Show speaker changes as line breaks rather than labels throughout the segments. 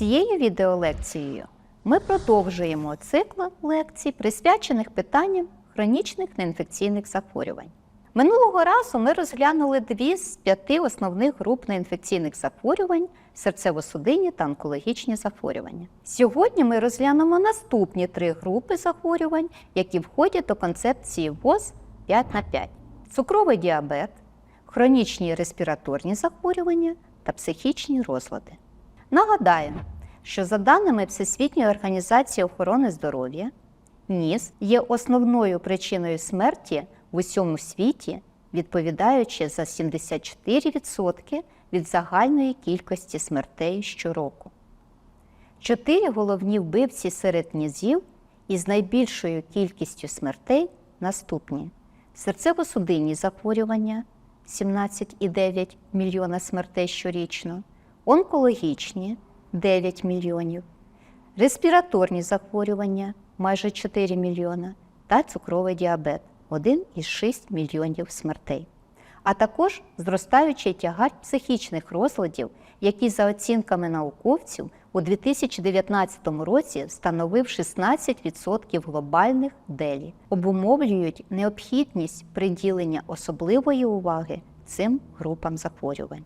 Цією відеолекцією ми продовжуємо цикл лекцій, присвячених питанням хронічних неінфекційних захворювань. Минулого разу ми розглянули дві з п'яти основних груп неінфекційних захворювань серцево-судинні та онкологічні захворювання. Сьогодні ми розглянемо наступні три групи захворювань, які входять до концепції ВОЗ 5 на 5 цукровий діабет, хронічні респіраторні захворювання та психічні розлади. Нагадаю, що за даними Всесвітньої організації охорони здоров'я, НІС є основною причиною смерті в усьому світі, відповідаючи за 74% від загальної кількості смертей щороку. Чотири головні вбивці серед нізів із найбільшою кількістю смертей наступні: серцево-судинні захворювання 17,9 мільйона смертей щорічно, онкологічні 9 мільйонів, респіраторні захворювання майже 4 мільйона та цукровий діабет 1,6 мільйонів смертей. А також зростаючий тягар психічних розладів, який за оцінками науковців у 2019 році становив 16% глобальних делі, обумовлюють необхідність приділення особливої уваги цим групам захворювань.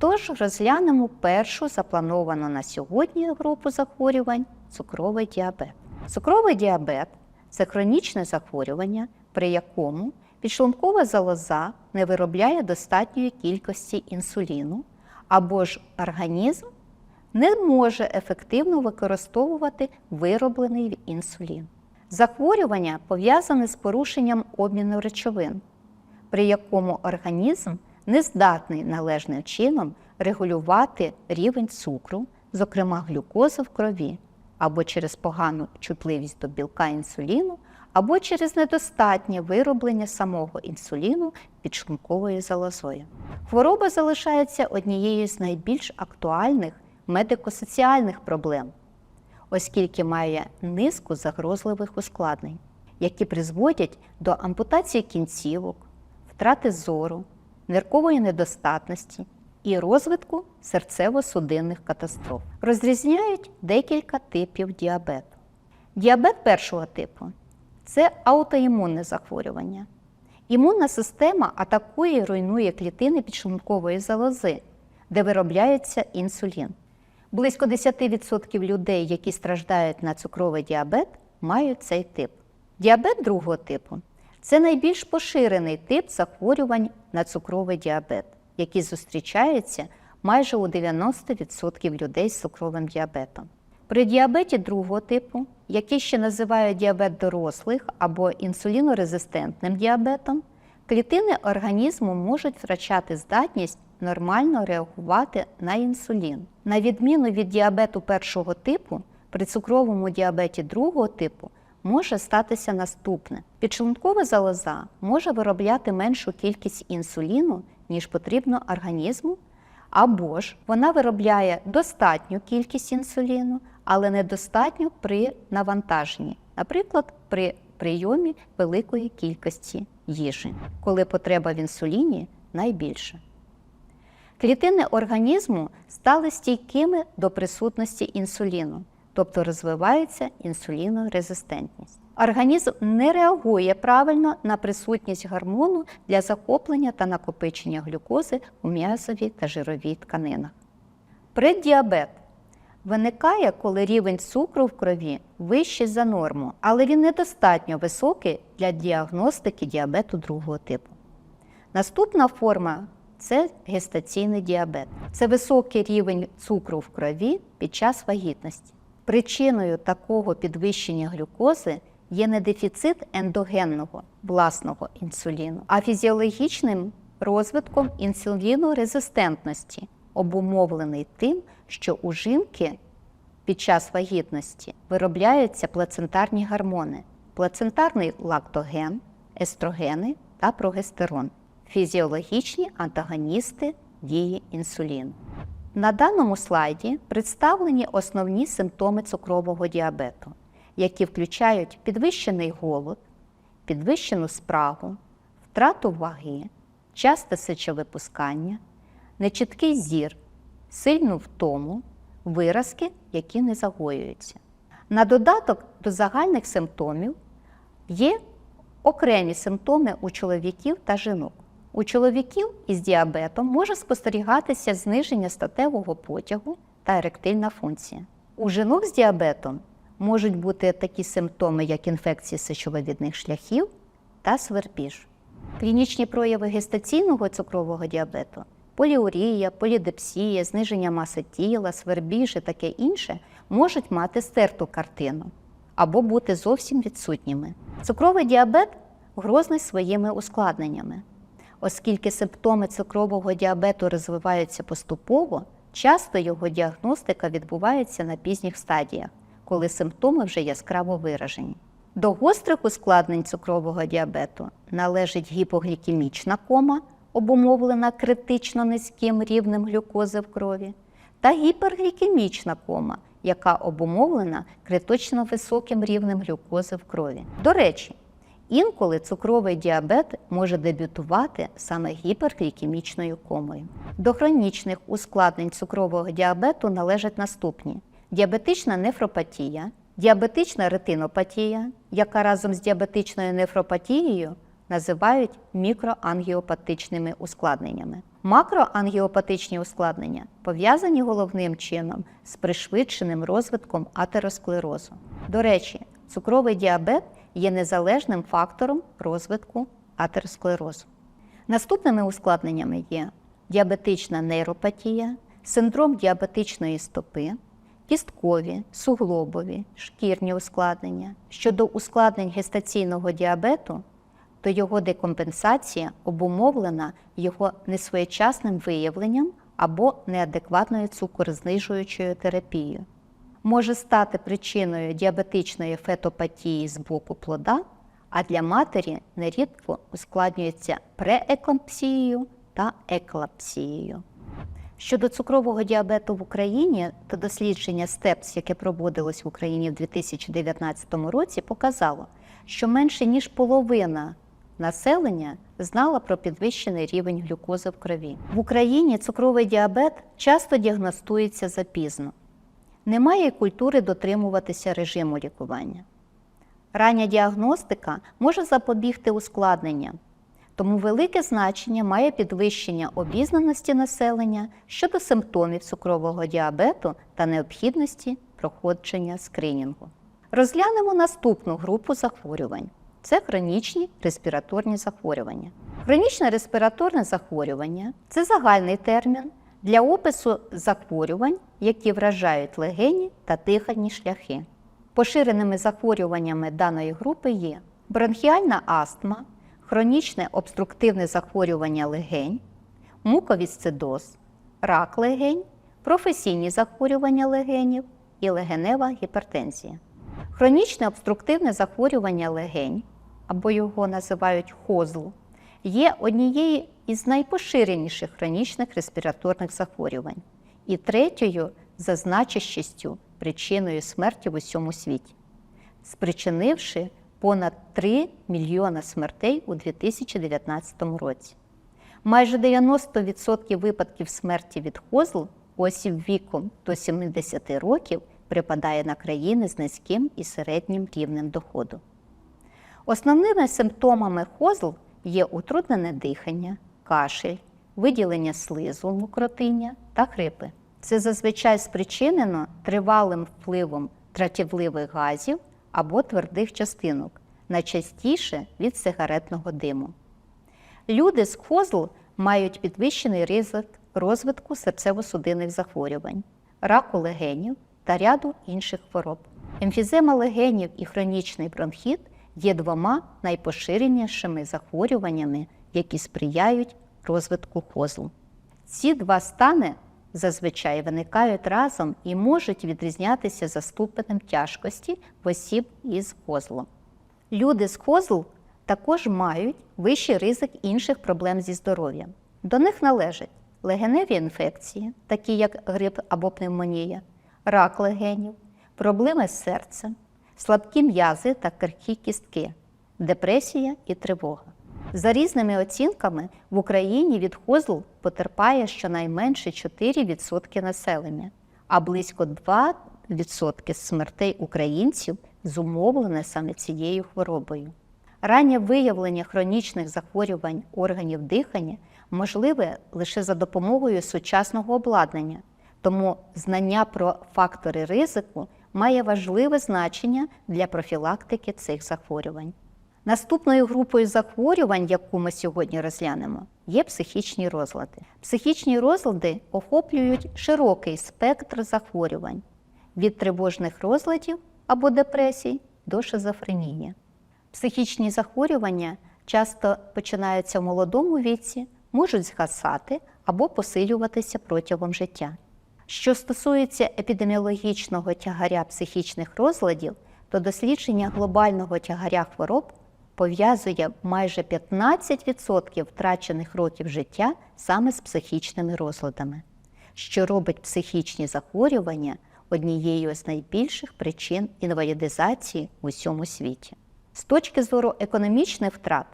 Тож розглянемо першу заплановану на сьогодні групу захворювань цукровий діабет. Цукровий діабет це хронічне захворювання, при якому підшлункова залоза не виробляє достатньої кількості інсуліну, або ж організм не може ефективно використовувати вироблений інсулін. Захворювання пов'язане з порушенням обміну речовин, при якому організм не здатний належним чином регулювати рівень цукру, зокрема глюкози в крові, або через погану чутливість до білка інсуліну, або через недостатнє вироблення самого інсуліну підшлунковою залозою. Хвороба залишається однією з найбільш актуальних медико-соціальних проблем, оскільки має низку загрозливих ускладнень, які призводять до ампутації кінцівок, втрати зору, ниркової недостатності і розвитку серцево-судинних катастроф. Розрізняють декілька типів діабету. Діабет першого типу це аутоімунне захворювання. Імунна система атакує і руйнує клітини підшлункової залози, де виробляється інсулін. Близько 10% людей, які страждають на цукровий діабет, мають цей тип. Діабет другого типу це найбільш поширений тип захворювань на цукровий діабет, який зустрічається майже у 90% людей з цукровим діабетом. При діабеті другого типу, який ще називають діабет дорослих або інсулінорезистентним діабетом, клітини організму можуть втрачати здатність нормально реагувати на інсулін. На відміну від діабету першого типу, при цукровому діабеті другого типу може статися наступне: підшлункова залоза може виробляти меншу кількість інсуліну, ніж потрібно організму, або ж вона виробляє достатню кількість інсуліну, але недостатньо при навантаженні, наприклад, при прийомі великої кількості їжі, коли потреба в інсуліні найбільша. Клітини організму стали стійкими до присутності інсуліну, тобто розвивається інсулінорезистентність. Організм не реагує правильно на присутність гормону для захоплення та накопичення глюкози у м'язовій та жировій тканинах. Преддіабет виникає, коли рівень цукру в крові вищий за норму, але він недостатньо високий для діагностики діабету другого типу. Наступна форма це гестаційний діабет. Це високий рівень цукру в крові під час вагітності. Причиною такого підвищення глюкози є не дефіцит ендогенного власного інсуліну, а фізіологічним розвитком інсулінорезистентності, обумовлений тим, що у жінки під час вагітності виробляються плацентарні гормони, плацентарний лактоген, естрогени та прогестерон фізіологічні антагоністи дії інсуліну. На даному слайді представлені основні симптоми цукрового діабету, які включають підвищений голод, підвищену спрагу, втрату ваги, часте сечовипускання, нечіткий зір, сильну втому, виразки, які не загоюються. На додаток до загальних симптомів є окремі симптоми у чоловіків та жінок. У чоловіків із діабетом може спостерігатися зниження статевого потягу та еректильна функція. У жінок з діабетом можуть бути такі симптоми, як інфекції сечовивідних шляхів та свербіж. Клінічні прояви гестаційного цукрового діабету поліурія, полідепсія, зниження маси тіла, свербіж і таке інше можуть мати стерту картину або бути зовсім відсутніми. Цукровий діабет грозний своїми ускладненнями. Оскільки симптоми цукрового діабету розвиваються поступово, часто його діагностика відбувається на пізніх стадіях, коли симптоми вже яскраво виражені. До гострих ускладнень цукрового діабету належить гіпоглікемічна кома, обумовлена критично низьким рівнем глюкози в крові, та гіперглікемічна кома, яка обумовлена критично високим рівнем глюкози в крові. До речі, інколи цукровий діабет може дебютувати саме гіперглікемічною комою. До хронічних ускладнень цукрового діабету належать наступні: діабетична нефропатія, діабетична ретинопатія, яка разом з діабетичною нефропатією називають мікроангіопатичними ускладненнями. Макроангіопатичні ускладнення пов'язані головним чином з пришвидшеним розвитком атеросклерозу. До речі, цукровий діабет є незалежним фактором розвитку атеросклерозу. Наступними ускладненнями є діабетична нейропатія, синдром діабетичної стопи, кісткові, суглобові, шкірні ускладнення. Щодо ускладнень гестаційного діабету, то його декомпенсація обумовлена його несвоєчасним виявленням або неадекватною цукорзнижуючою терапією. Може стати причиною діабетичної фетопатії з боку плода, а для матері нерідко ускладнюється прееклампсією та еклапсією. Щодо цукрового діабету в Україні, то дослідження СТЕПС, яке проводилось в Україні в 2019 році, показало, що менше ніж половина населення знала про підвищений рівень глюкози в крові. В Україні цукровий діабет часто діагностується запізно. Немає культури дотримуватися режиму лікування. Рання діагностика може запобігти ускладненням, тому велике значення має підвищення обізнаності населення щодо симптомів цукрового діабету та необхідності проходження скринінгу. Розглянемо наступну групу захворювань. Це хронічні респіраторні захворювання. Хронічне респіраторне захворювання це загальний термін для опису захворювань, які вражають легені та дихальні шляхи. Поширеними захворюваннями даної групи є бронхіальна астма, хронічне обструктивне захворювання легень, муковісцидоз, рак легень, професійні захворювання легенів і легенева гіпертензія. Хронічне обструктивне захворювання легень, або його називають хозл, є однією із найпоширеніших хронічних респіраторних захворювань і третьою за значущістю причиною смерті в усьому світі, спричинивши понад 3 мільйона смертей у 2019 році. Майже 90% випадків смерті від хозл осіб віком до 70 років припадає на країни з низьким і середнім рівнем доходу. Основними симптомами хозл є утруднене дихання, кашель, виділення слизу мокротиння та хрипи. Це зазвичай спричинено тривалим впливом тратівливих газів або твердих частинок, найчастіше від сигаретного диму. Люди з хозл мають підвищений ризик розвитку серцево-судинних захворювань, раку легенів та ряду інших хвороб. Емфізема легенів і хронічний бронхіт є двома найпоширенішими захворюваннями, які сприяють розвитку хозл. Ці два стани зазвичай виникають разом і можуть відрізнятися за ступенем тяжкості в осіб із хозлом. Люди з хозл також мають вищий ризик інших проблем зі здоров'ям. До них належать легеневі інфекції, такі як грип або пневмонія, рак легенів, проблеми з серцем, слабкі м'язи та крихкі кістки, депресія і тривога. За різними оцінками в Україні від хозл потерпає щонайменше 4% населення, а близько 2% смертей українців зумовлене саме цією хворобою. Раннє виявлення хронічних захворювань органів дихання можливе лише за допомогою сучасного обладнання, тому знання про фактори ризику має важливе значення для профілактики цих захворювань. Наступною групою захворювань, яку ми сьогодні розглянемо, є психічні розлади. Психічні розлади охоплюють широкий спектр захворювань від тривожних розладів або депресій до шизофренії. Психічні захворювання часто починаються в молодому віці, можуть згасати або посилюватися протягом життя. Що стосується епідеміологічного тягаря психічних розладів, то дослідження глобального тягаря хвороб пов'язує майже 15% втрачених років життя саме з психічними розладами, що робить психічні захворювання однією з найбільших причин інвалідизації в усьому світі. З точки зору економічних втрат,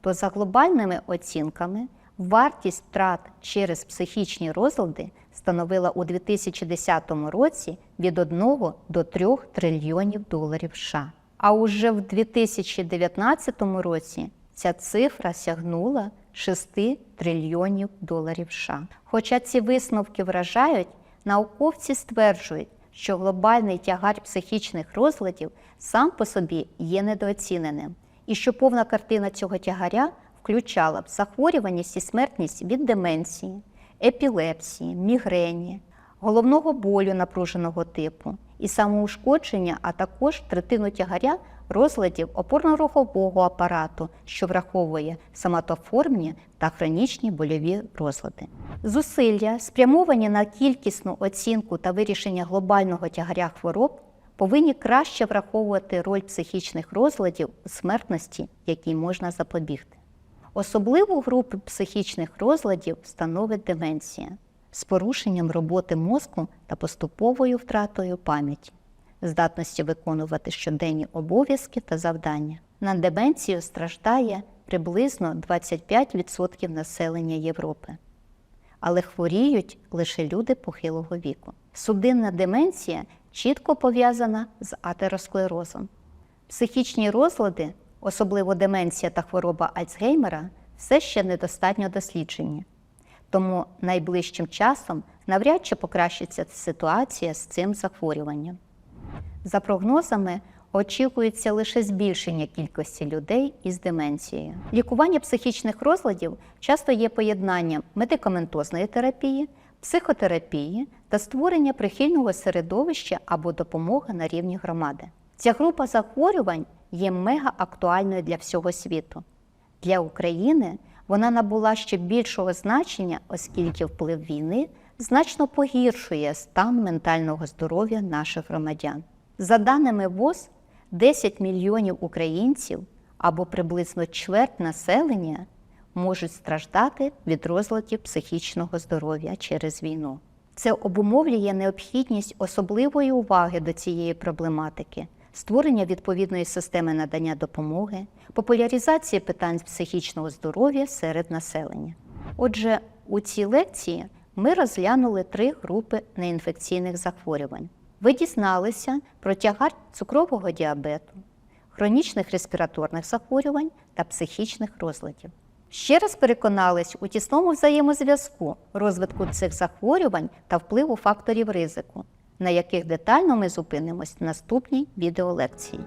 то за глобальними оцінками вартість втрат через психічні розлади становила у 2010 році від 1 до 3 трильйонів доларів США. А уже в 2019 році ця цифра сягнула 6 трильйонів доларів США. Хоча ці висновки вражають, науковці стверджують, що глобальний тягар психічних розладів сам по собі є недооціненим, і що повна картина цього тягаря включала б захворюваність і смертність від деменції, епілепсії, мігрені, головного болю напруженого типу і самоушкодження, а також третину тягаря розладів опорно-рухового апарату, що враховує соматоформні та хронічні больові розлади. Зусилля, спрямовані на кількісну оцінку та вирішення глобального тягаря хвороб, повинні краще враховувати роль психічних розладів у смертності, якій можна запобігти. Особливу групу психічних розладів становить деменція з порушенням роботи мозку та поступовою втратою пам'яті, здатності виконувати щоденні обов'язки та завдання. На деменцію страждає приблизно 25% населення Європи, але хворіють лише люди похилого віку. Судинна деменція чітко пов'язана з атеросклерозом. Психічні розлади, особливо деменція та хвороба Альцгеймера, все ще недостатньо досліджені. Тому найближчим часом навряд чи покращиться ситуація з цим захворюванням. За прогнозами, очікується лише збільшення кількості людей із деменцією. Лікування психічних розладів часто є поєднанням медикаментозної терапії, психотерапії та створення прихильного середовища або допомоги на рівні громади. Ця група захворювань є мега актуальною для всього світу. Для України вона набула ще більшого значення, оскільки вплив війни значно погіршує стан ментального здоров'я наших громадян. За даними ВОЗ, 10 мільйонів українців або приблизно чверть населення можуть страждати від розладів психічного здоров'я через війну. Це обумовлює необхідність особливої уваги до цієї проблематики, створення відповідної системи надання допомоги, популяризації питань психічного здоров'я серед населення. Отже, у цій лекції ми розглянули три групи неінфекційних захворювань. Ви дізналися про тягар цукрового діабету, хронічних респіраторних захворювань та психічних розладів. Ще раз переконались у тісному взаємозв'язку розвитку цих захворювань та впливу факторів ризику, на яких детально ми зупинимось в наступній відеолекції.